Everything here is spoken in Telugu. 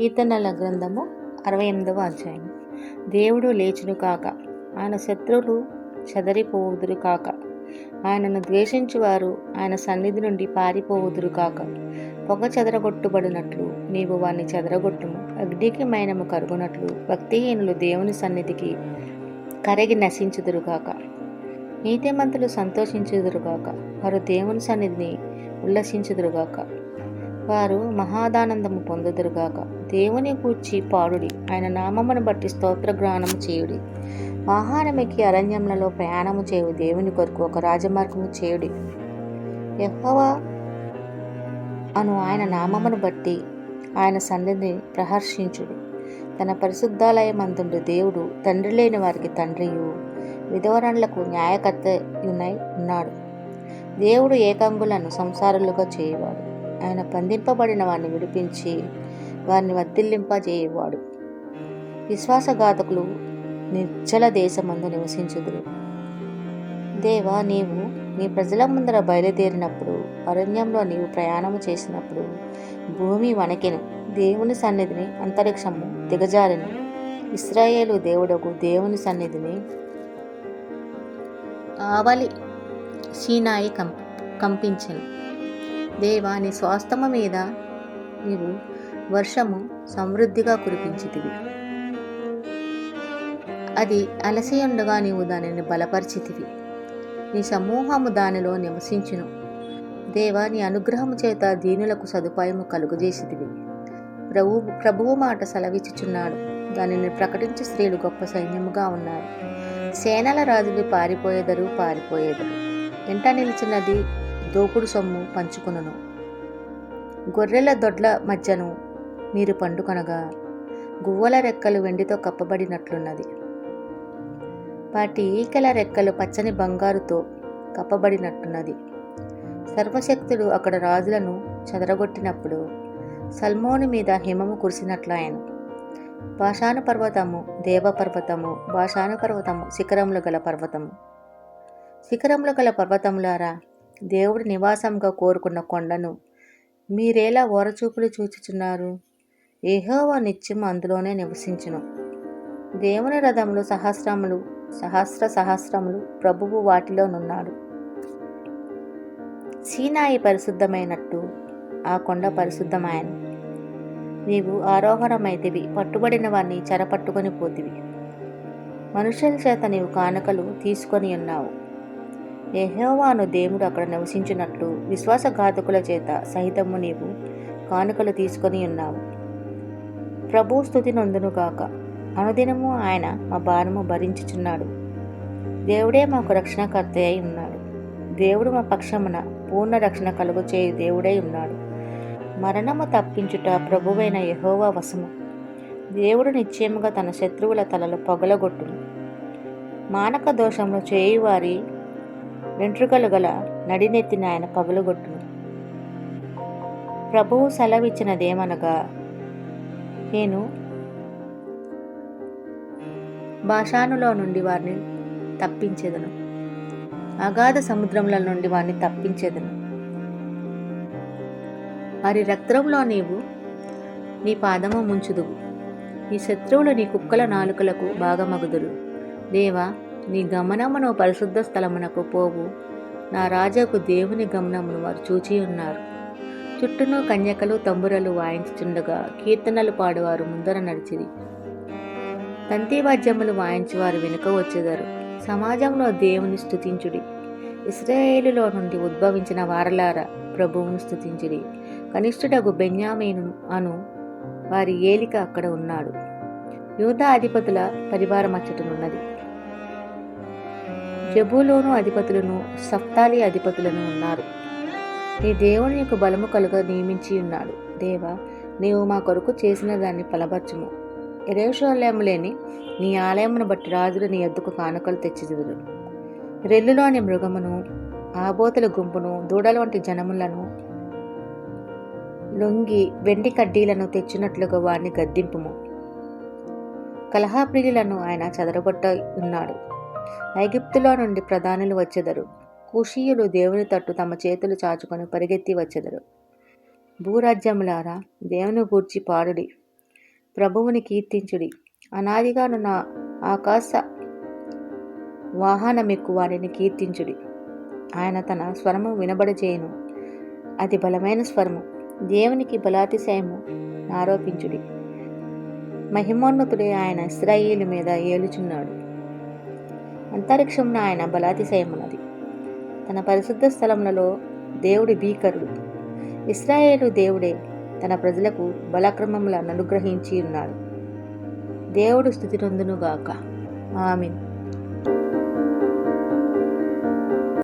కీర్తనల గ్రంథము అరవై ఎనిమిదవ అధ్యాయం. దేవుడు లేచును కాక ఆయన శత్రువులు చెదరిపోవుదురు కాక. ఆయనను ద్వేషించువారు ఆయన సన్నిధి నుండి పారిపోవుదురు కాక. పొగ చెదరగొట్టుబడినట్లు నీవు వారిని చెదరగొట్టుము. అగ్నికి మైనము కరుగునట్లు భక్తిహీనులు దేవుని సన్నిధికి కరిగి నశించుదురుగాక నీతిమంతులు సంతోషించుదురుగాక వారు దేవుని సన్నిధిని ఉల్లసించుదురుగాక వారు మహాదానందము పొందుదురుగాక దేవుని కూర్చి పాడుడి. ఆయన నామమును బట్టి స్తోత్రగ్రానము చేయుడి. వాహనమెక్కి అరణ్యములలో ప్రయాణము చేయు దేవుని కొరకు ఒక రాజమార్గము చేయుడి. ఎహోవా అను ఆయన నామమును బట్టి ఆయన సన్నిధిని ప్రహర్షించుడు. తన పరిశుద్ధాలయమందుండు దేవుడు తండ్రి లేని వారికి తండ్రియు విధవరణలకు న్యాయకర్తయునై ఉన్నాడు. దేవుడు ఏకాంగులను సంసారులుగా చేయవాడు. ఆయన బంధింపబడిన వారిని విడిపించి వారిని వర్ధిల్లింపజేయవాడు విశ్వాసఘాతకులు నిర్జల దేశమందు నివసించుదురు. దేవా నీవు నీ ప్రజల ముందర బయలుదేరినప్పుడు అరణ్యంలో నీవు ప్రయాణము చేసినప్పుడు భూమి వణకెను. దేవుని సన్నిధిని అంతరిక్షము దిగజారిను. ఇస్రాయేలు దేవుడకు దేవుని సన్నిధిని ఆవలి సీనాయి కం కంపించెను. దేవాని స్వాస్థమ మీద నీవు వర్షము సమృద్ధిగా కురిపించితివి. అది అలసి ఉండగా నీవు దానిని బలపరిచితివి. నీ సమూహము దానిలో నివసించును. దేవా నీ అనుగ్రహము చేత దీనులకు సదుపాయము కలుగజేసిదివి ప్రభు ప్రభువు మాట సెలవిచ్చుచున్నాడు. దానిని ప్రకటించి స్త్రీలు గొప్ప సైన్యముగా ఉన్నారు. సేనల రాజులు పారిపోయేదరు పారిపోయేదరు. ఎంట నిలిచినది దోపుడు సొమ్ము పంచుకును గొర్రెల దొడ్ల మధ్యను మీరు పండుకొనగా గువ్వల రెక్కలు వెండితో కప్పబడినట్లున్నది. వాటి ఈకల రెక్కలు పచ్చని బంగారుతో కప్పబడినట్టున్నది. సర్వశక్తుడు అక్కడ రాజులను చెదరగొట్టినప్పుడు సల్మోను మీద హిమము కురిసినట్లయను. భాషాను పర్వతము దేవ పర్వతము భాషాను పర్వతము శిఖరములు గల పర్వతము. శిఖరములు గల పర్వతములారా దేవుడి నివాసంగా కోరుకున్న కొండను మీరేలా ఓరచూపులు చూచుచున్నారు? ఏహోవా నిత్యం అందులోనే నివసించును. దేవుని రథములు సహస్రములు సహస్ర సహస్రములు ప్రభువు వాటిలోనున్నాడు. సీనాయి పరిశుద్ధమైనట్టు ఆ కొండ పరిశుద్ధమాయను. నీవు ఆరోహణమైతివి పట్టుబడిన వారిని చెరపట్టుకొని పోతివి. మనుషుల చేత నీవు కానుకలు తీసుకొని ఉన్నావు. ఎహోవాను దేవుడు అక్కడ నివసించినట్లు విశ్వాసఘాతకుల చేత సహితము నీవు కానుకలు తీసుకొని ఉన్నావు. ప్రభు స్థుతి నొందునుగాక అనుదినము ఆయన మా భారము భరించుచున్నాడు. దేవుడే మాకు రక్షణకర్త అయి ఉన్నాడు. దేవుడు మా పక్షమున పూర్ణ రక్షణ కలుగు చేయు దేవుడై ఉన్నాడు. మరణము తప్పించుట ప్రభువైన యహోవా వశము. దేవుడు నిశ్చయముగా తన శత్రువుల తలలు పొగలగొట్టును. మానక దోషంలో చేయువారి వెంట్రుకలు గల నడినెత్తిన ఆయన పగులుగొట్టు ప్రభువు సెలవిచ్చినదేమనగా నేను భాషానులో నుండి వారిని తప్పించేదను. అగాధ సముద్రముల నుండి వారిని తప్పించేదను. వారి రక్తంలో నీవు నీ పాదము ముంచుదువు. నీ శత్రువులు నీ కుక్కల నాలుకలకు భాగమగుదురు. దేవా నీ గమనమును పరిశుద్ధ స్థలమునకు పోవు. నా రాజాకు దేవుని గమనమును వారు చూచి ఉన్నారు. చుట్టూను కన్యకలు తంబురలు వాయించుచుండగా కీర్తనలు పాడువారు ముందర నడిచిరి. తంతివాద్యములు వాయించువారు వెనుక వచ్చేదారు. సమాజంలో దేవుని స్థుతించుడి ఇస్రాయేలులో నుండి ఉద్భవించిన వారలార ప్రభువును స్థుతించుడి కనిష్ఠుడగు బెన్యామీను అను వారి ఏలిక అక్కడ ఉన్నాడు. యూదా అధిపతుల పరివారం అచ్చటనున్నది జబులోను అధిపతులను సప్తాలి అధిపతులను ఉన్నారు. నీ దేవుని యొక్క బలము కలుగ నియమించి ఉన్నాడు. దేవ నీవు మా కొరకు చేసిన దాన్ని ఫలపరచుము. ఎరేషోలేము లేని నీ ఆలయమును బట్టి రాజులు నీ ఎద్దుకు కానుకలు తెచ్చిదురు రెల్లులోని మృగమును ఆబోతుల గుంపును దూడల వంటి జనములను లొంగి వెండి కడ్డీలను తెచ్చినట్లుగా వారిని గద్దింపుము. కలహాప్రియులను ఆయన చదరగొట్ట ఉన్నాడు. ఐగిప్తులో నుండి ప్రధానులు వచ్చెదరు. కుషీయులు దేవుని తట్టు తమ చేతులు చాచుకొని పరిగెత్తి వచ్చెదరు. భూరాజ్యములారా దేవుని గూర్చి పాడుడి. ప్రభువుని కీర్తించుడి. అనాదిగానున్న ఆకాశ వాహనమెక్కు వారిని కీర్తించుడి. ఆయన తన స్వరము వినబడచేయును అది బలమైన స్వరము. దేవునికి బలాతిశయము ఆరోపించుడి మహిమోన్నతుడే ఆయన ఇస్రాయిలు మీద ఏలుచున్నాడు. అంతరిక్షంలో ఆయన బలాతిశయమున్నది. తన పరిశుద్ధ స్థలములలో దేవుడి భీకరుడు. ఇస్రాయేలు దేవుడే తన ప్రజలకు బలక్రమములను అనుగ్రహించి ఉన్నాడు. దేవుడు స్థుతి నందునుగాక. ఆమెను.